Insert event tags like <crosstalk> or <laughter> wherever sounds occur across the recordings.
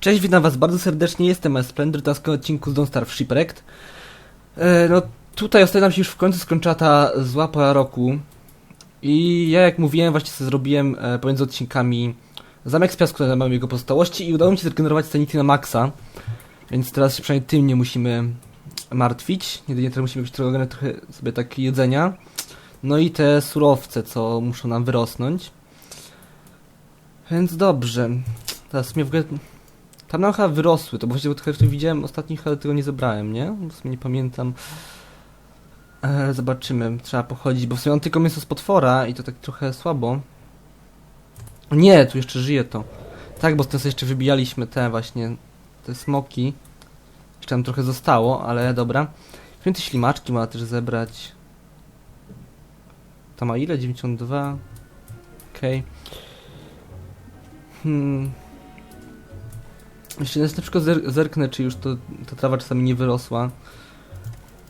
Cześć, witam was bardzo serdecznie, jestem Splendor, to jest kolejny odcinku z Don't Starve Shipwrecked. E, no tutaj ostatnio nam się już w końcu skończyła ta zła pora roku i ja jak mówiłem właśnie sobie zrobiłem e, pomiędzy odcinkami zamek z piasku na mam jego pozostałości i udało mi się zregenerować sanity na maksa, więc teraz się przynajmniej tym nie musimy martwić, jedynie teraz musimy trochę trochę sobie tak jedzenia, no i te surowce, co muszą nam wyrosnąć. Więc dobrze. Teraz mnie w ogóle tam chyba wyrosły, to bo właściwie trochę widziałem ostatnich, ale tego nie zebrałem, nie? W sumie nie pamiętam. E, zobaczymy, trzeba pochodzić, bo w sumie on tylko mięso z potwora i to tak trochę słabo. Nie, tu jeszcze żyje to. Tak, bo teraz jeszcze wybijaliśmy te właśnie, te smoki. Jeszcze tam trochę zostało, ale dobra. Święty ślimaczki ma też zebrać. To ma ile? 92? Okej. Okay. Hmm. Jeszcze na przykład zer zerknę, czy już to, ta trawa czasami nie wyrosła.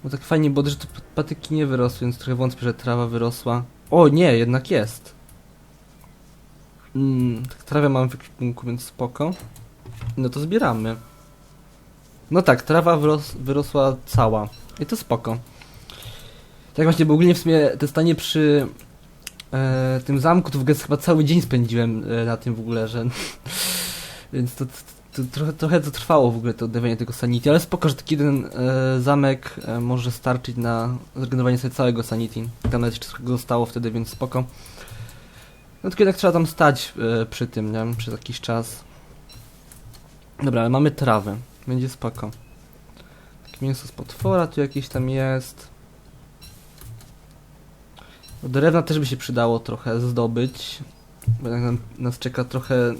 Bo tak fajnie było, że to patyki nie wyrosły, więc trochę wątpię, że trawa wyrosła. O nie, jednak jest. Mm, tak trawę mam w ekwipunku, więc spoko. No to zbieramy. No tak, trawa wyros wyrosła cała. I to spoko. Tak właśnie, bo ogólnie w sumie te stanie przy e, tym zamku, to w ogóle chyba cały dzień spędziłem e, na tym w ogóle, że... <laughs> Więc to, to, trochę, trochę to trwało w ogóle to oddawanie tego sanity, ale spoko, że taki jeden e, zamek e, może starczyć na zregenerowanie sobie całego sanity. Tam nawet trochę zostało wtedy, więc spoko. No tylko jednak trzeba tam stać e, przy tym, nie? Przez jakiś czas. Dobra, ale mamy trawę. Będzie spoko. Takie mięso z potwora tu jakieś tam jest. Do drewna też by się przydało trochę zdobyć. Bo jednak nas czeka trochę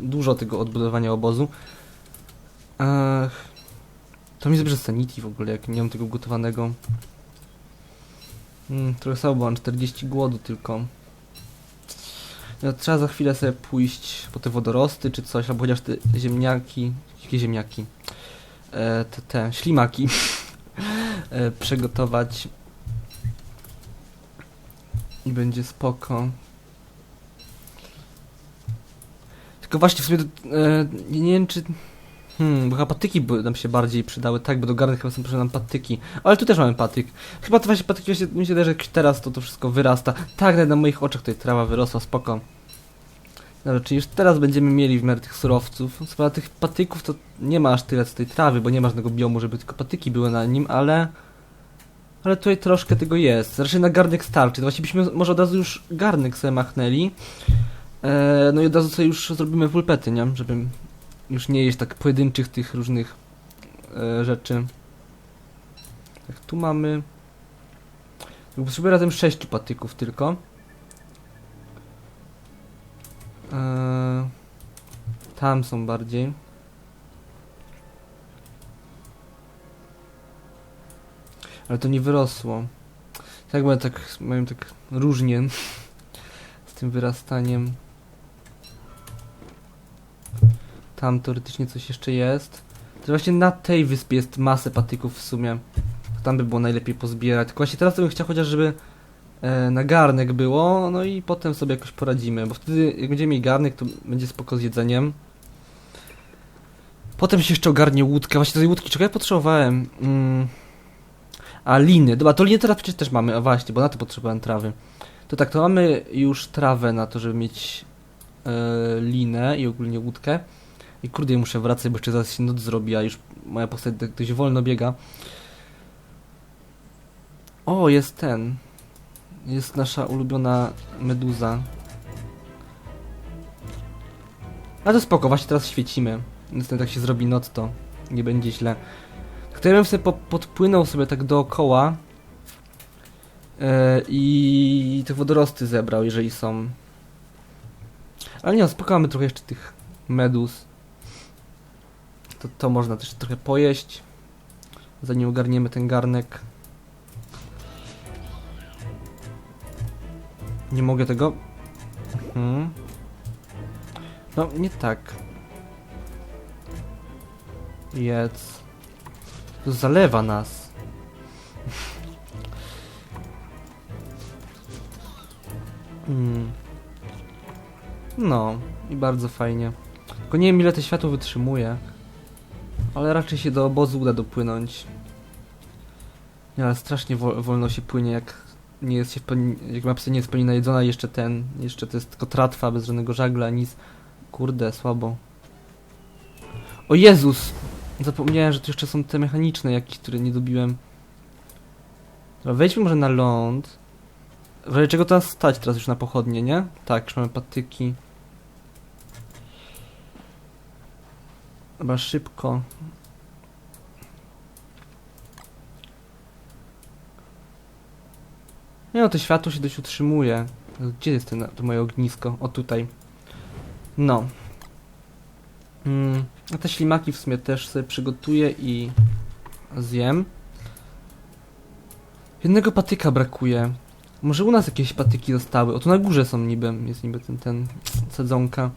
dużo tego odbudowania obozu. Ech, to mi zabierze sanity w ogóle, jak nie mam tego gotowanego. Hmm, trochę słabo, mam 40 głodu tylko. No, trzeba za chwilę sobie pójść po te wodorosty czy coś, albo chociaż te ziemniaki, jakie ziemniaki, e, te, te ślimaki <laughs> e, przygotować. I będzie spoko. Tylko właśnie w sumie, e, nie wiem czy... Hmm, bo chyba patyki by nam się bardziej przydały, tak, bo do garnek chyba są potrzebne nam patyki. Ale tu też mamy patyk. Chyba to właśnie patyki, właśnie, mi się wydaje, że teraz to, to wszystko wyrasta. Tak, nawet na moich oczach tutaj trawa wyrosła, spoko. Dobra, czyli już teraz będziemy mieli w miarę tych surowców. Sprawa tych patyków to nie ma aż tyle co tej trawy, bo nie ma żadnego biomu, żeby tylko patyki były na nim, ale... Ale tutaj troszkę tego jest. Raczej na garnek starczy. To właśnie byśmy może od razu już garnek sobie machnęli. Eee, no i od razu sobie już zrobimy pulpety, nie? Żeby już nie jeść tak pojedynczych tych różnych e, rzeczy. Tak, tu mamy... Potrzebuję razem sześciu patyków tylko. Eee, tam są bardziej. Ale to nie wyrosło. Tak, bo tak mają tak różnie <laughs> z tym wyrastaniem. Tam teoretycznie coś jeszcze jest. To właśnie na tej wyspie jest masę patyków w sumie. Tam by było najlepiej pozbierać. Tylko właśnie teraz bym chciał chociaż, żeby e, na garnek było, no i potem sobie jakoś poradzimy, bo wtedy jak będziemy mieli garnek, to będzie spoko z jedzeniem. Potem się jeszcze ogarnie łódka. Właśnie tej łódki, czego ja potrzebowałem? Mm. A, liny. Dobra, to liny teraz przecież też mamy, a właśnie, bo na to potrzebowałem trawy. To tak, to mamy już trawę na to, żeby mieć e, linę i ogólnie łódkę. I kurde, muszę wracać, bo jeszcze zaraz się noc zrobi, a już moja postać tak dość wolno biega. O, jest ten. Jest nasza ulubiona meduza. A to spoko, właśnie teraz świecimy. Niestety tak się zrobi noc, to nie będzie źle. Ja bym sobie po podpłynął sobie tak dookoła yy, i te wodorosty zebrał, jeżeli są. Ale nie, spoko, mamy trochę jeszcze tych meduz. To, to można też trochę pojeść, zanim ogarniemy ten garnek. Nie mogę tego. Mhm. No, nie tak. Jedz. To zalewa nas. Hmm. No, i bardzo fajnie. Tylko nie wiem ile to światło wytrzymuje. Ale raczej się do obozu uda dopłynąć. Nie, ale strasznie wo wolno się płynie, jak nie jest się pełni, jak mapsa nie jest pełni najedzona, jeszcze ten, jeszcze to jest tylko tratwa, bez żadnego żagla, nic. Kurde, słabo. O Jezus! Zapomniałem, że tu jeszcze są te mechaniczne jakieś, które nie dobiłem. Dobra, wejdźmy może na ląd. W razie czego nas stać teraz już na pochodnie, nie? Tak, już mamy patyki. Chyba szybko. Nie no, to światło się dość utrzymuje. Gdzie jest ten, to moje ognisko? O, tutaj. No. Mm, a te ślimaki w sumie też sobie przygotuję i zjem. Jednego patyka brakuje. Może u nas jakieś patyki zostały. O, tu na górze są niby, jest niby ten, ten sadzonka.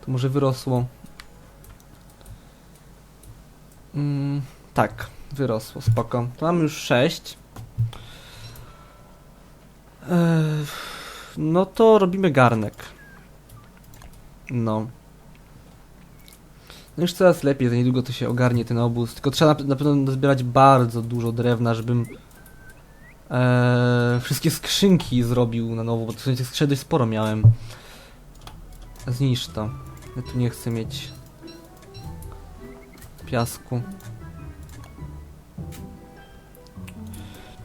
To może wyrosło. Mm, tak, wyrosło, spoko. To mamy już sześć. Eee, no to robimy garnek. No. No już coraz lepiej, za niedługo to się ogarnie ten obóz. Tylko trzeba na, pewno zbierać bardzo dużo drewna, żebym eee, wszystkie skrzynki zrobił na nowo, bo to tych skrzynek dość sporo miałem. Zniszcz to. Ja tu nie chcę mieć piasku.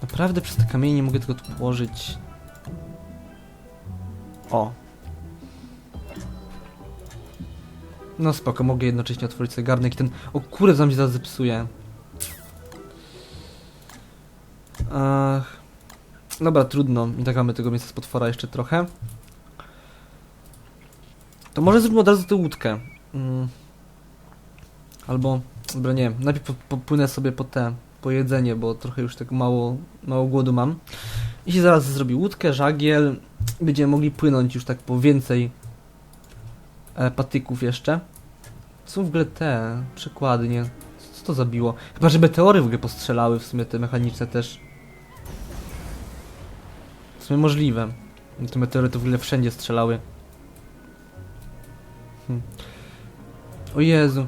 Naprawdę przez te kamienie nie mogę tego tu położyć. O. No spoko, mogę jednocześnie otworzyć sobie garnek i ten... O kurde, tam się zaraz zepsuje. Ach. Dobra, trudno. I tak mamy tego miejsca z potwora jeszcze trochę. To może zróbmy od razu tę łódkę. Mm. Albo... Dobra, nie. Najpierw po- popłynę sobie po te... Po jedzenie, bo trochę już tak mało, mało głodu mam. I się zaraz zrobi łódkę, żagiel. Będziemy mogli płynąć już tak po więcej e, patyków jeszcze. Co w ogóle te przekładnie? Co to zabiło? Chyba, że meteory w ogóle postrzelały, w sumie te mechaniczne też. W sumie możliwe. Te meteory to w ogóle wszędzie strzelały. Hm. O Jezu.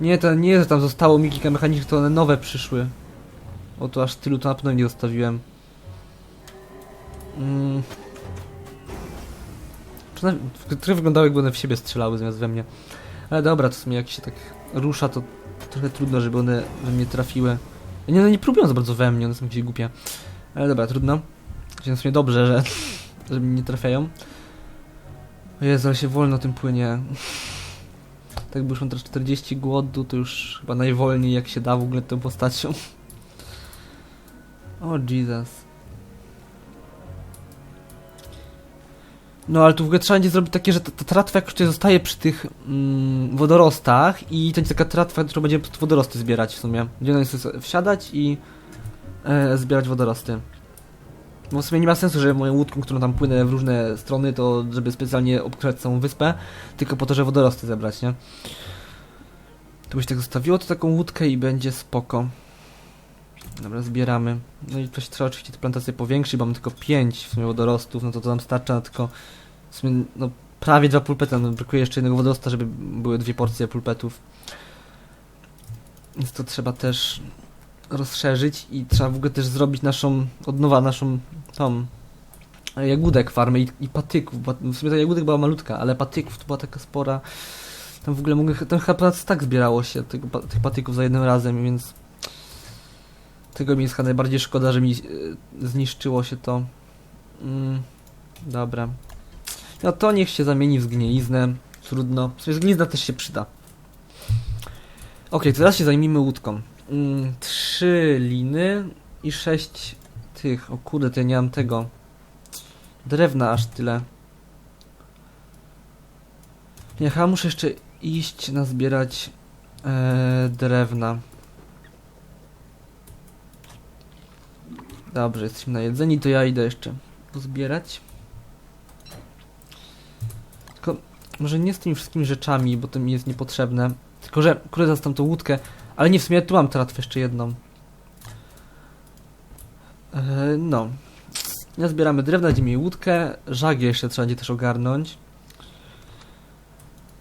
Nie, to nie, że tam zostało mi kilka mechanicznych, to one nowe przyszły. O, to aż tylu to na pewno nie zostawiłem. Mm. Które wyglądały jakby one w siebie strzelały zamiast we mnie. Ale dobra, to w sumie jak się tak rusza, to trochę trudno, żeby one we mnie trafiły. Nie, one nie próbują za bardzo we mnie, one są jakieś głupie. Ale dobra, trudno. Więc w sumie dobrze, że, że mnie nie trafiają. O Jezu, ale się wolno tym płynie. Tak by już mam teraz 40 głodu, to już chyba najwolniej jak się da w ogóle tą postacią. O Jesus. No ale tu w ogóle trzeba będzie zrobić takie, że ta, ta tratwa jakoś tutaj zostaje przy tych mm, wodorostach i to będzie taka tratwa, którą będziemy wodorosty zbierać w sumie. Gdzie na sobie wsiadać i e, zbierać wodorosty. Bo w sumie nie ma sensu, że moją łódką, którą tam płynę w różne strony, to żeby specjalnie obkradać całą wyspę, tylko po to, że wodorosty zebrać, nie? Tu byś tak zostawiło to taką łódkę i będzie spoko. Dobra, zbieramy. No i coś trzeba oczywiście te plantacje powiększyć, bo mamy tylko 5 w sumie wodorostów, no to to nam starcza tylko w sumie, no prawie dwa pulpety, no brakuje jeszcze jednego wodorosta, żeby były dwie porcje pulpetów. Więc to trzeba też rozszerzyć i trzeba w ogóle też zrobić naszą, od nowa naszą tą e, jagódek farmę i, i patyków, w sumie ta jagódek była malutka, ale patyków to była taka spora. Tam w ogóle mogę, tam chyba tak zbierało się tego, tych patyków za jednym razem, więc tego mi jest chyba najbardziej szkoda, że mi e, zniszczyło się to. Mm, dobra. No to niech się zamieni w zgniliznę. Trudno. W sumie zgnilizna też się przyda. To teraz się zajmijmy łódką. Mm, trzy liny i sześć tych. O kurde, to ja nie mam tego. Drewna aż tyle. Chyba muszę jeszcze iść nazbierać e, drewna. Dobrze, jesteśmy na jedzeni, to ja idę jeszcze pozbierać. Tylko może nie z tymi wszystkimi rzeczami, bo to mi jest niepotrzebne. Tylko, że kurde, tam tą łódkę. Ale nie, w sumie tu mam tratwę jeszcze jedną. E, no. Ja zbieramy drewna, będziemy mieli łódkę. Żagiel jeszcze trzeba będzie też ogarnąć.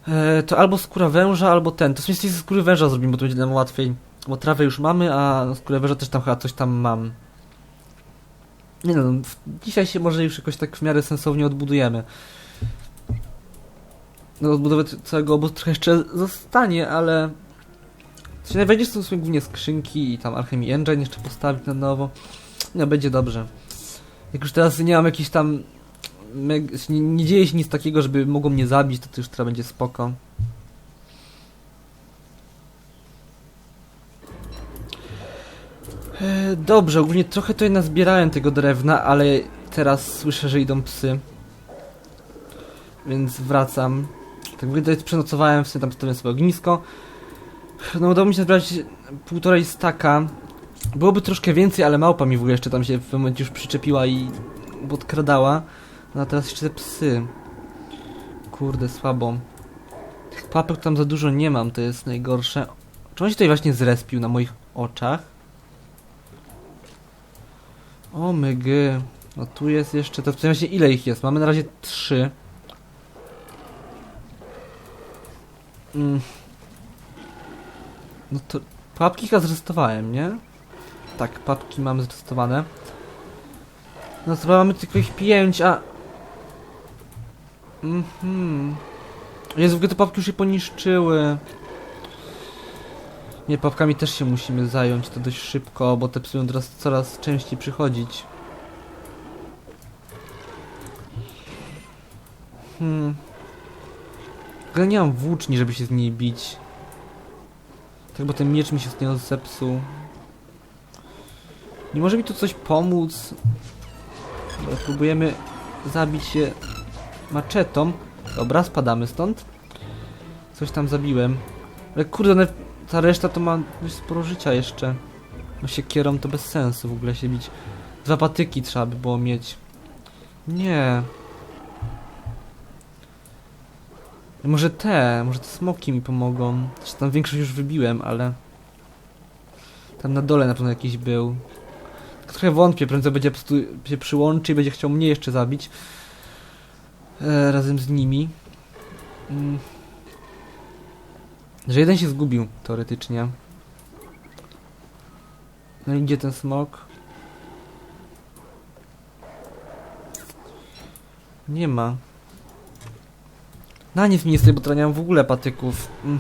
E, to albo skóra węża, albo ten. To w sumie ze skóry węża zrobimy, bo to będzie nam łatwiej. Bo trawę już mamy, a skórę węża też tam chyba coś tam mam. Nie no, dzisiaj się może już jakoś tak w miarę sensownie odbudujemy. No odbudowę całego obozu trochę jeszcze zostanie, ale... Co najbardziej są głównie skrzynki i tam Alchemy Engine jeszcze postawić na nowo. No będzie dobrze. Jak już teraz nie mam jakichś tam... Nie, nie dzieje się nic takiego, żeby mogło mnie zabić, to, to już teraz będzie spoko. Dobrze, ogólnie trochę tutaj nazbierałem tego drewna, ale teraz słyszę, że idą psy. Więc wracam. Tak ogóle tutaj przenocowałem, w sumie tam stawiłem sobie ognisko. No udało mi się zbrać półtorej staka. Byłoby troszkę więcej, ale małpa mi w ogóle jeszcze tam się w momencie już przyczepiła i podkradała. No a teraz jeszcze te psy. Kurde, słabo. Tych papek tam za dużo nie mam, to jest najgorsze. Czy on się tutaj właśnie zrespił na moich oczach? O mygy. No tu jest jeszcze, to w sumie właśnie ile ich jest? Mamy na razie trzy. Mm. No to papki chyba zrestowałem, nie? Tak, papki mamy zrestowane. No to mamy tylko ich pięć, a... Mhm. Jezu, w ogóle te papki już się poniszczyły. Nie, papkami też się musimy zająć, to dość szybko, bo te będą teraz coraz częściej przychodzić. Hmm. Ale nie mam włóczni, żeby się z niej bić. Tak, bo ten miecz mi się z niego zepsuł. Nie może mi tu coś pomóc? Dobra, próbujemy zabić się maczetą. Dobra, spadamy stąd. Coś tam zabiłem. Ale kurde, one, ta reszta to ma dość sporo życia jeszcze. No siekierą to bez sensu w ogóle się bić. Dwa patyki trzeba by było mieć. Nie. Może te, może te smoki mi pomogą. Znaczy, tam większość już wybiłem, ale... Tam na dole na pewno jakiś był. Trochę wątpię, prędzej będzie po prostu się przyłączy i będzie chciał mnie jeszcze zabić. E, razem z nimi. Mm. Że jeden się zgubił, teoretycznie. No i gdzie ten smok? Nie ma. Na nic mi nie stoi, bo mam w ogóle patyków. Mm.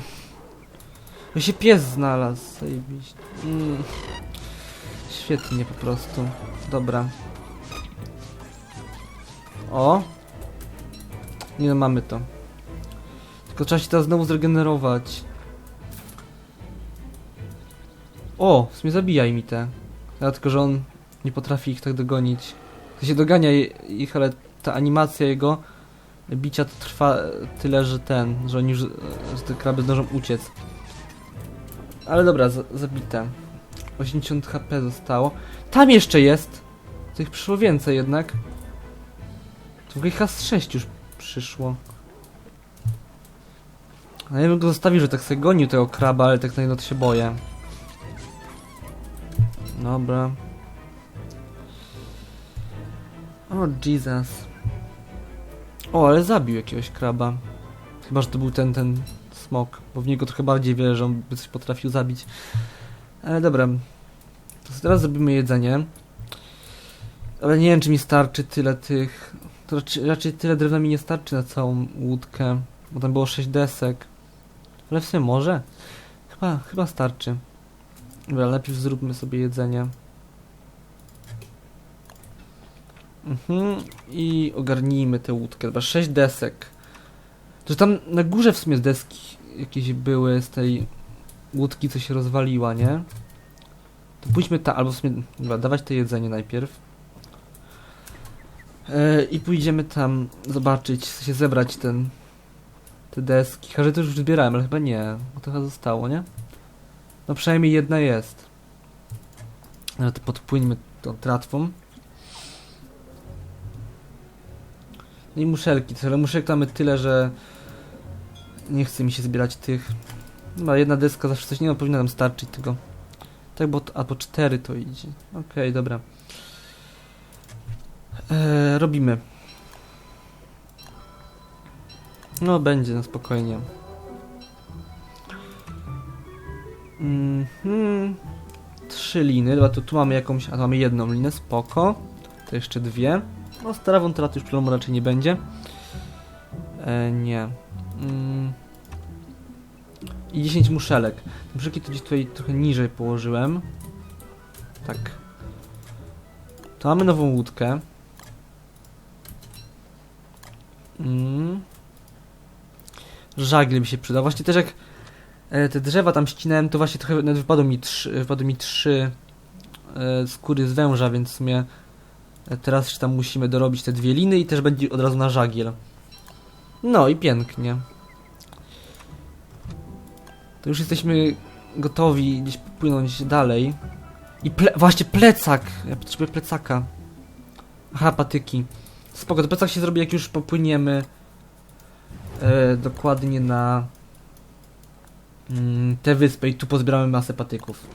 Się pies znalazł, zajebiście. Mm. Świetnie po prostu. Dobra. O! Nie no, mamy to. Tylko trzeba się teraz znowu zregenerować. O! W sumie zabijaj mi te. Ja tylko, że on nie potrafi ich tak dogonić. To się dogania ich, ale ta animacja jego bicia to trwa tyle, że ten, że oni już, że te kraby zdążą uciec. Ale dobra, za, zabite. 80 HP zostało. Tam jeszcze jest! Tych przyszło więcej jednak. To w ogóle chyba z 6 już przyszło. A ja bym go zostawił, że tak sobie gonił tego kraba, ale tak na jedno to się boję. Dobra. O, Jesus. O, ale zabił jakiegoś kraba. Chyba, że to był ten, ten smok, bo w niego trochę bardziej wierzę, by coś potrafił zabić. Ale dobra. To teraz zrobimy jedzenie. Ale nie wiem, czy mi starczy tyle tych... To raczej, raczej tyle drewna mi nie starczy na całą łódkę. Bo tam było 6 desek. Ale w sumie może? Chyba, chyba starczy. Dobra, najpierw zróbmy sobie jedzenie. Mhm. I ogarnijmy tę łódkę. Dobra, 6 desek. To tam na górze w sumie deski jakieś były z tej łódki, co się rozwaliła, nie? To pójdźmy ta, albo w sumie, dobra, dawać to jedzenie najpierw. E, I pójdziemy tam zobaczyć, się zebrać ten, te deski. Chyba, że to już zbierałem, ale chyba nie, bo to chyba zostało, nie? No przynajmniej jedna jest. Ale to podpłyńmy tą tratwą. No i muszelki, ale muszelek mamy tyle, że nie chce mi się zbierać tych. Chyba jedna deska zawsze coś nie no, powinna nam starczyć tego. Tak, bo albo cztery to idzie. Okej, dobra. Eee, robimy. No będzie, na spokojnie. Mhm. Trzy liny, dobra, to tu mamy jakąś, a tu mamy jedną linę, spoko. To jeszcze dwie. No z trawą teraz już problemu raczej nie będzie. E, nie. Mm. I 10 muszelek. Muszelki to gdzieś tutaj trochę niżej położyłem. Tak. To mamy nową łódkę. Mm. Żagiel mi się przyda. Właśnie też jak te drzewa tam ścinałem, to właśnie trochę nawet wypadło mi trzy, wypadło mi trzy e, skóry z węża, więc w sumie e, teraz jeszcze tam musimy dorobić te dwie liny i też będzie od razu na żagiel. No i pięknie. To już jesteśmy gotowi gdzieś popłynąć dalej. I ple właśnie plecak! Ja potrzebuję plecaka. Aha, patyki. Spoko, to plecak się zrobi jak już popłyniemy e, dokładnie na mm, tę wyspę i tu pozbieramy masę patyków.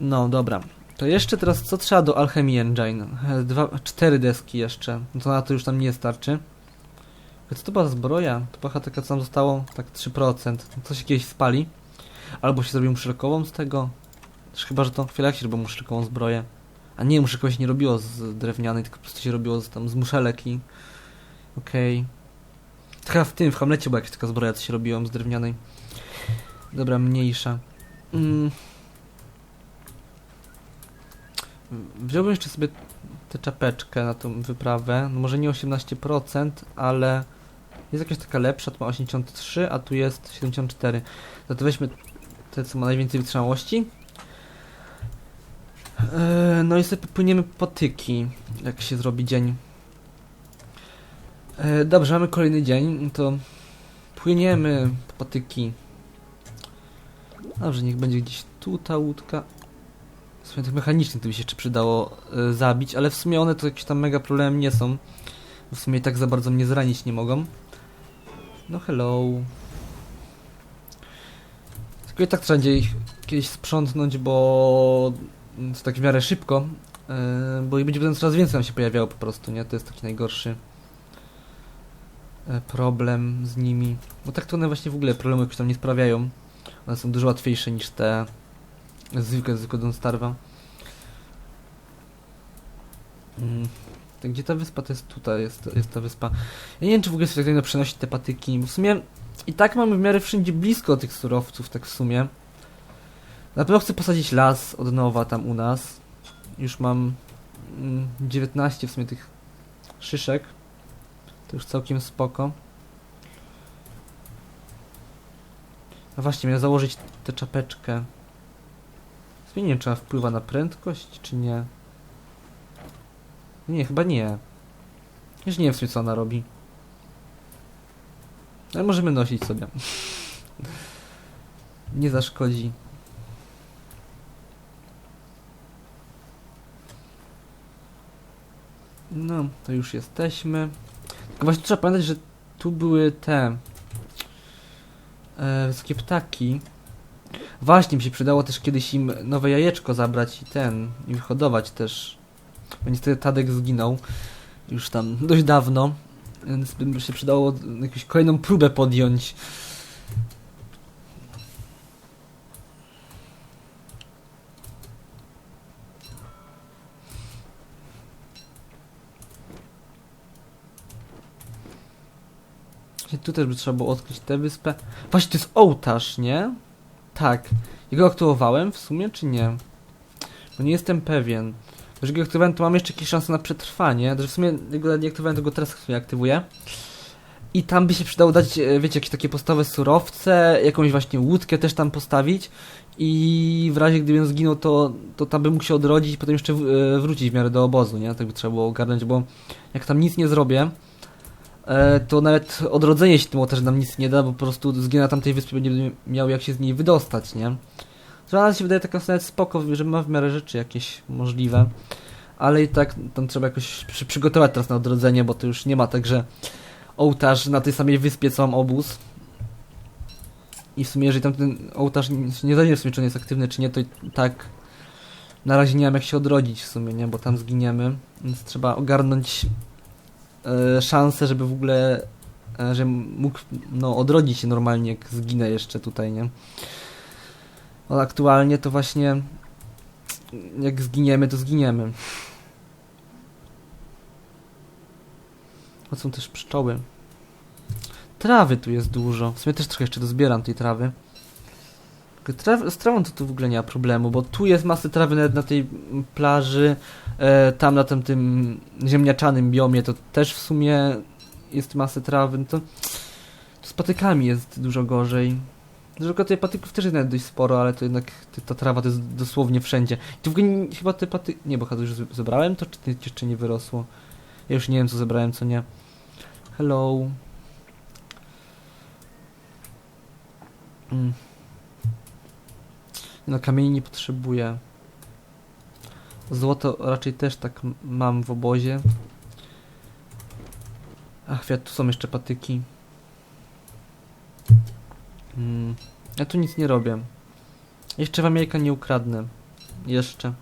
No, dobra. To jeszcze teraz co trzeba do Alchemy Engine? E, Dwa, cztery deski jeszcze. No to na to już tam nie starczy. Co to była zbroja? To była taka co nam zostało? Tak 3%. To się kiedyś spali. Albo się zrobił muszlekową z tego. Też chyba, że to chwilę jak się robiło muszlekową zbroję. A nie, muszlekowej się nie robiło z drewnianej, tylko po prostu się robiło z, tam z muszelek i... Okej. Okay. Chyba w tym, w Hamlecie była jakaś taka zbroja, co się robiło z drewnianej. Dobra, mniejsza. Mm. Wziąłbym jeszcze sobie tę czapeczkę na tą wyprawę. No może nie 18%, ale jest jakaś taka lepsza, tu ma 83, a tu jest 74. No to weźmy te, co ma najwięcej wytrzymałości. Eee, no i sobie popłyniemy patyki, jak się zrobi dzień. Eee, dobrze, mamy kolejny dzień, to płyniemy po patyki. Dobrze, niech będzie gdzieś tu ta łódka. W sumie tych mechanicznych to by się jeszcze przydało e, zabić, ale w sumie one to jakieś tam mega problem nie są. W sumie tak za bardzo mnie zranić nie mogą. No hello. Tylko i tak trzeba ich kiedyś sprzątnąć, bo to tak w miarę szybko, yy, bo i będzie coraz więcej nam się pojawiało po prostu, nie? To jest taki najgorszy e, problem z nimi. Bo tak to one właśnie w ogóle problemu jakoś tam nie sprawiają. One są dużo łatwiejsze niż te zwykłe, zwykłe Don't Starve'a. Mm. To gdzie ta wyspa? To jest tutaj, jest, jest ta wyspa. Ja nie wiem, czy w ogóle sobie tak przenosić te patyki, w sumie i tak mamy w miarę wszędzie blisko tych surowców, tak w sumie. Na pewno chcę posadzić las od nowa tam u nas. Już mam mm, 19 w sumie tych szyszek. To już całkiem spoko. No właśnie, miałem założyć tę czapeczkę. Zmienię, czy ona wpływa na prędkość, czy nie. Nie, chyba nie. Już nie wiem w sumie co ona robi. Ale możemy nosić sobie. <laughs> nie zaszkodzi. No, to już jesteśmy. Właśnie trzeba pamiętać, że tu były te e, wysokie ptaki. Właśnie mi się przydało też kiedyś im nowe jajeczko zabrać i ten, i wyhodować też. Bo niestety Tadek zginął już tam dość dawno, więc by się przydało jakąś kolejną próbę podjąć. Właśnie Tu też by trzeba było odkryć tę wyspę. Właśnie to jest ołtarz, nie? Tak. Jego aktywowałem w sumie, czy nie? Bo nie jestem pewien. Jeżeli go aktywowałem, to mam jeszcze jakieś szanse na przetrwanie. Że w sumie jego nie aktywowałem, to go teraz w sumie aktywuję. I tam by się przydało dać, e, wiecie, jakieś takie podstawowe surowce, jakąś właśnie łódkę też tam postawić. I w razie gdybym zginął, to, to tam by mógł się odrodzić i potem jeszcze e, wrócić w miarę do obozu, nie? Tak by trzeba było ogarnąć, bo jak tam nic nie zrobię, to nawet odrodzenie się tym też nam nic nie da, bo po prostu zginę na tamtej wyspie, będzie miał jak się z niej wydostać, nie? Że się wydaje taka nawet spoko, że ma w miarę rzeczy jakieś możliwe. Ale i tak tam trzeba jakoś przy, przygotować teraz na odrodzenie, bo to już nie ma tak, że ołtarz na tej samej wyspie co mam obóz. I w sumie jeżeli tam ten ołtarz nie, zależy w sumie czy on jest aktywny czy nie, to i tak na razie nie mam jak się odrodzić w sumie, nie? Bo tam zginiemy. Więc trzeba ogarnąć e, szansę, żeby w ogóle, e, że mógł no, odrodzić się normalnie, jak zginę jeszcze tutaj, nie? Ale aktualnie to właśnie jak zginiemy, to zginiemy. O są też pszczoły. Trawy tu jest dużo. W sumie też trochę jeszcze dozbieram tej trawy. Z trawą to tu w ogóle nie ma problemu, bo tu jest masy trawy nawet na tej plaży, e, tam na tym, tym ziemniaczanym biomie to też w sumie jest masy trawy, no to, to z patykami jest dużo gorzej. Tylko tych patyków też jest nawet dość sporo, ale to jednak ta trawa to jest dosłownie wszędzie. I tu w ogóle nie- chyba te patyki... Nie, bo chyba już ze- zebrałem to, czy jeszcze nie wyrosło? Ja już nie wiem, co zebrałem, co nie. Hello. Mm. No kamieni nie potrzebuję. Złoto raczej też tak mam w obozie. Ach, wiat, tu są jeszcze patyki. Mm. Ja tu nic nie robię. Jeszcze wam jajka nie ukradnę. Jeszcze.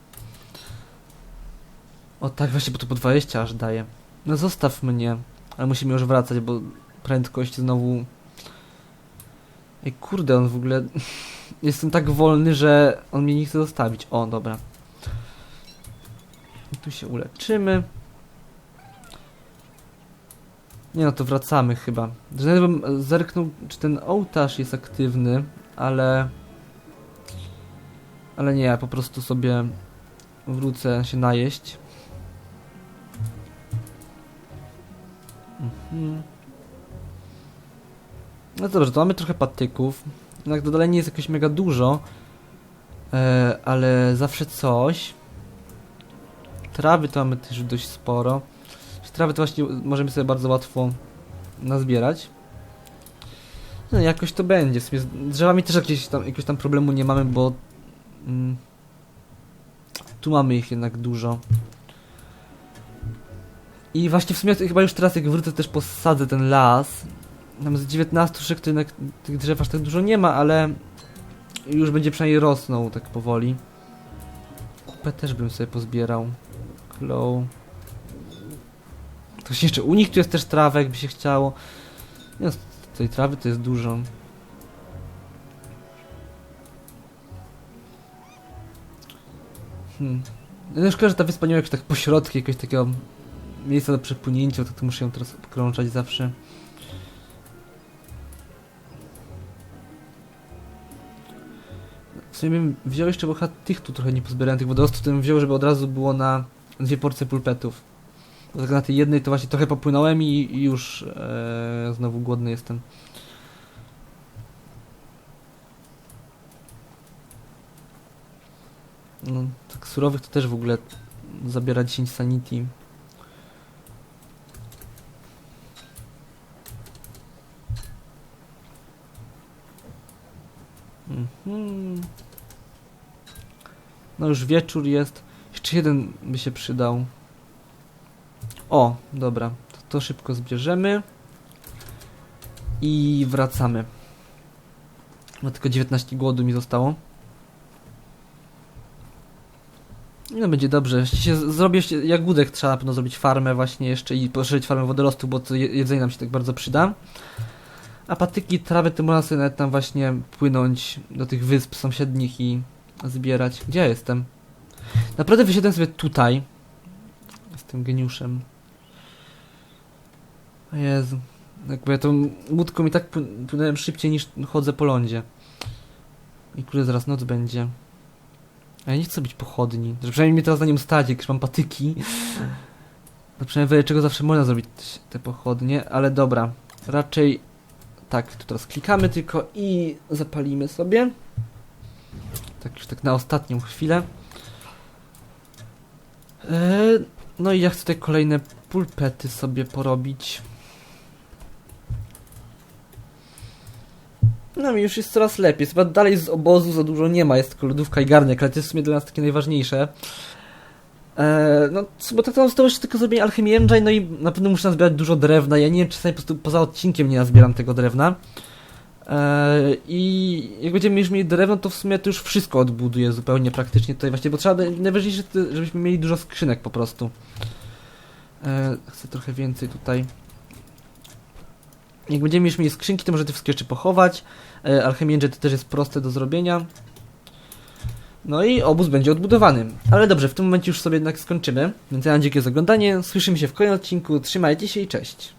O tak, właśnie, bo to po 20 aż daje. No zostaw mnie. Ale musimy już wracać, bo prędkość znowu... Ej, kurde, on w ogóle... <laughs> Jestem tak wolny, że on mnie nie chce zostawić. O, dobra. Tu się uleczymy. Nie no, to wracamy chyba. Nawet bym zerknął, czy ten ołtarz jest aktywny, ale... Ale nie, ja po prostu sobie wrócę się najeść. Mhm. No dobrze, to mamy trochę patyków. Jednak to dalej nie jest jakoś mega dużo. E, ale zawsze coś. Trawy to mamy też dość sporo. Trawy to właśnie możemy sobie bardzo łatwo nazbierać. No jakoś to będzie. W sumie z drzewami też jakieś tam, jakiegoś tam problemu nie mamy, bo mm, tu mamy ich jednak dużo. I właśnie w sumie chyba już teraz jak wrócę też posadzę ten las. Tam z 19 szyk to jednak tych drzew aż tak dużo nie ma, ale już będzie przynajmniej rosnął tak powoli. Kupę też bym sobie pozbierał. Hello. To się jeszcze u nich tu jest też trawa, jakby się chciało. Nie, no, tej trawy to jest dużo. Hmm. No szkoda, że ta wyspa nie ma jakoś tak pośrodku, jakiegoś takiego miejsca do przepłynięcia, to, to muszę ją teraz obkrążać zawsze. W sumie bym wziął jeszcze, bo chyba tych tu trochę nie pozbierałem, tych wodorostów, to bym wziął, żeby od razu było na dwie porcje pulpetów. Bo tak na tej jednej to właśnie trochę popłynąłem i, i już e, znowu głodny jestem. No, tak surowych to też w ogóle zabiera 10 sanity. Mhm. No już wieczór jest. Jeszcze jeden by się przydał. O, dobra. To, to szybko zbierzemy. I wracamy. No tylko 19 głodu mi zostało. No będzie dobrze. Się zrobię jagódek, trzeba na pewno zrobić farmę właśnie jeszcze i poszerzyć farmę wodorostu, bo to je- jedzenie nam się tak bardzo przyda. A patyki, trawy można sobie nawet tam właśnie płynąć do tych wysp sąsiednich i zbierać. Gdzie ja jestem? Naprawdę wysiadłem sobie tutaj. Jestem geniuszem. O Jezu. Jakby ja tą łódką i tak płyn- płynąłem szybciej niż chodzę po lądzie. I kurde, zaraz noc będzie. A ja nie chcę być pochodni. Że przynajmniej mnie teraz na nim stać, jak już mam patyki. No przynajmniej czego zawsze można zrobić te pochodnie, ale dobra. Raczej tak, tu teraz klikamy tylko i zapalimy sobie. Tak już tak na ostatnią chwilę. Eee, no i ja chcę tutaj kolejne pulpety sobie porobić. No mi już jest coraz lepiej. Chyba dalej z obozu za dużo nie ma, jest tylko lodówka i garnek, ale to jest w sumie dla nas takie najważniejsze. Eee, no, bo tak to zostało jeszcze tylko zrobienie alchemii engine, no i na pewno muszę nazbierać dużo drewna. Ja nie wiem, czy sobie po prostu poza odcinkiem nie nazbieram tego drewna. Eee, I jak będziemy już mieli drewno, to w sumie to już wszystko odbuduję zupełnie praktycznie tutaj właśnie, bo trzeba, najważniejsze, żebyśmy mieli dużo skrzynek po prostu. E, chcę trochę więcej tutaj. Jak będziemy już mieli skrzynki, to może te wszystkie rzeczy pochować. E, Alchemię to też jest proste do zrobienia. No i obóz będzie odbudowany. Ale dobrze, w tym momencie już sobie jednak skończymy. Więc ja mam dziękuję za oglądanie. Słyszymy się w kolejnym odcinku. Trzymajcie się i cześć.